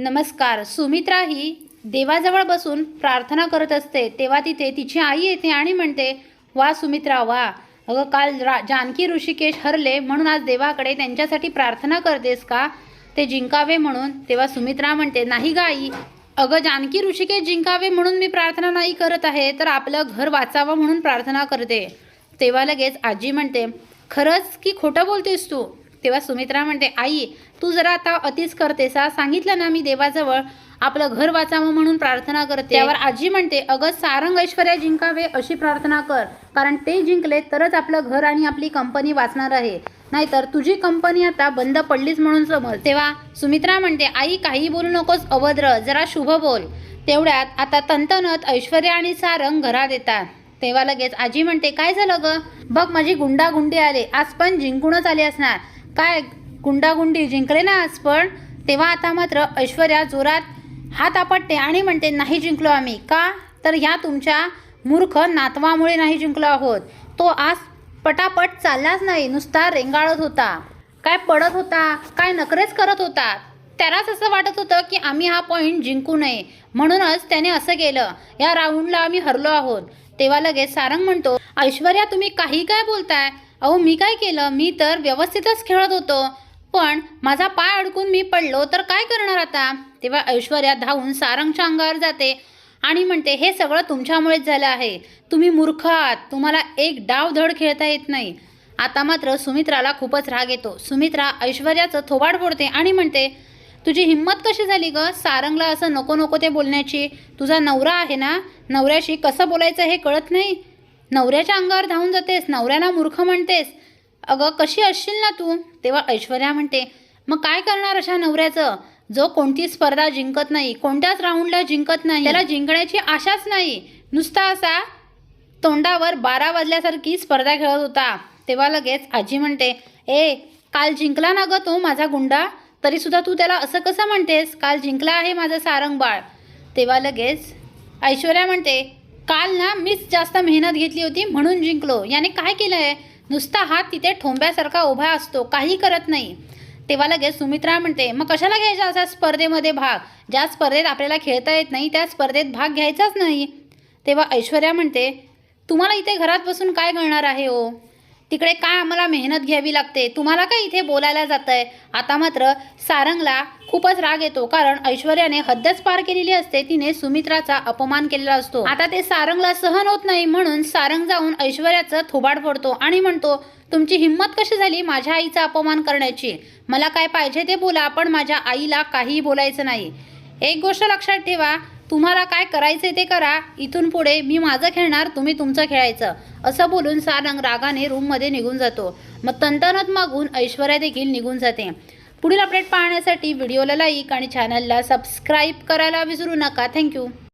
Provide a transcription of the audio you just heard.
नमस्कार सुमित्रा ही देवाजवळ बसून प्रार्थना करत असते तेव्हा तिथे तिची आई येते आणि म्हणते वा सुमित्रा वा. अगं काल रा जानकी ऋषिकेश हरले म्हणून आज देवाकडे त्यांच्यासाठी प्रार्थना करतेस का? ते जिंकावे म्हणून. तेव्हा सुमित्रा म्हणते नाही गा आई. अगं जानकी ऋषिकेश जिंकावे म्हणून मी प्रार्थना नाही करत आहे तर आपलं घर वाचावं म्हणून प्रार्थना करते. तेव्हा लगेच आजी म्हणते खरंच की खोटं बोलतेस तू? तेव्हा सुमित्रा म्हणते आई तू जरा आता अतिच करतेस हा? सांगितलं ना मी देवाजवळ आपलं घर वाचावं म्हणून प्रार्थना करते. त्यावर आजी म्हणते अगं सारंग ऐश्वर्या जिंकावे अशी प्रार्थना कर कारण ते जिंकले तरच आपलं घर आणि आपली कंपनी वाचणार आहे. नाहीतर तुझी कंपनी आता बंद पडलीच म्हणून समज. तेव्हा सुमित्रा म्हणते आई काही बोलू नकोस अभद्र जरा शुभ बोल. तेवढ्यात आता तंतनत ऐश्वर्या आणि सारंग घरात येतात. तेव्हा लगेच आजी म्हणते काय झालं ग? बघ माझी गुंडागुंडी आले. आज पण जिंकूनच आले असणार. काय गुंडागुंडी जिंकले ना आज पण तेव्हा आता मात्र ऐश्वर्या जोरात हात आपटते आणि म्हणते नाही जिंकलो आम्ही. का? तर ह्या तुमच्या मूर्ख नातवामुळे नाही जिंकलो आहोत. तो आज पटापट चाललाच नाही नुसता रेंगाळत होता. काय पडत होता काय नकरेच करत होता. त्यालाच असं वाटत होतं की आम्ही हा पॉईंट जिंकू नये. म्हणूनच त्याने असं केलं. या राऊंडला आम्ही हरलो आहोत. तेव्हा लगेच सारंग म्हणतो ऐश्वर्या तुम्ही काही काय बोलताय? अहो मी काय केलं? मी तर व्यवस्थितच खेळत होतो. पण माझा पाय अडकून मी पडलो तर काय करणार आता? तेव्हा ऐश्वर्या धावून सारंगच्या अंगावर जाते आणि म्हणते हे सगळं तुमच्यामुळेच झालं आहे. तुम्ही मूर्ख आहात. तुम्हाला एक डाव धड खेळता येत नाही. आता मात्र सुमित्राला खूपच राग येतो. सुमित्रा ऐश्वर्याचं थोबाड फोडते आणि म्हणते तुझी हिंमत कशी झाली ग? सारंगला असं नको नको ते बोलण्याची. तुझा नवरा आहे ना? नवऱ्याशी कसं बोलायचं हे कळत नाही? नवऱ्याच्या अंगावर धावून जातेस नवऱ्याला मूर्ख म्हणतेस. अगं कशी असशील ना तू? तेव्हा ऐश्वर्या म्हणते मग काय करणार अशा नवऱ्याचं? जो कोणती स्पर्धा जिंकत नाही कोणत्याच राऊंडला जिंकत नाही त्याला जिंकण्याची आशाच नाही. नुसता असा तोंडावर बारा वाजल्यासारखी स्पर्धा खेळत होता. तेव्हा लगेच आजी म्हणते ए काल जिंकला ना ग तो माझा गुंडा? तरीसुद्धा तू त्याला असं कसं म्हणतेस? काल जिंकला आहे माझं सारंग बाळ तेव्हा लगेच ऐश्वर्या म्हणते काल ना मीच जास्त मेहनत घेतली होती म्हणून जिंकलो. याने काय केलं आहे नुसता हात तिथे ठोंब्यासारखा उभा असतो काही करत नाही. तेव्हा लगेच सुमित्रा म्हणते मग कशाला घ्यायचा असा स्पर्धेमध्ये भाग? ज्या स्पर्धेत आपल्याला खेळता येत नाही त्या स्पर्धेत भाग घ्यायचाच नाही. तेव्हा ऐश्वर्या म्हणते तुम्हाला इथे घरात बसून काय कळणार आहे हो? तिकडे काय आम्हाला मेहनत घ्यावी लागते? तुम्हाला काय इथे बोलायला जात आहे आता मात्र सारंगला खूपच राग येतो कारण ऐश्वर्याने हद्दच पार केलेली असते. तिने सुमित्राचा अपमान केलेला असतो. आता ते सारंगला सहन होत नाही म्हणून सारंग जाऊन ऐश्वर्याचं थोबाड फोडतो आणि म्हणतो तुमची हिंमत कशी झाली माझ्या आईचा अपमान करण्याची? मला काय पाहिजे ते बोला पण माझ्या आईला काहीही बोलायचं नाही. एक गोष्ट लक्षात ठेवा तुम्हाला काय करायचे ते करा. इथून पुढे मी माझं खेळणार तुम्ही तुमचं खेळायचं. असं बोलून सारंग रागाने रूममध्ये निघून जातो. मग तंतनत मागून ऐश्वर्या देखील निघून जाते. पुढील अपडेट पाहण्यासाठी व्हिडिओला लाईक आणि चॅनलला सबस्क्राईब करायला विसरू नका. थँक्यू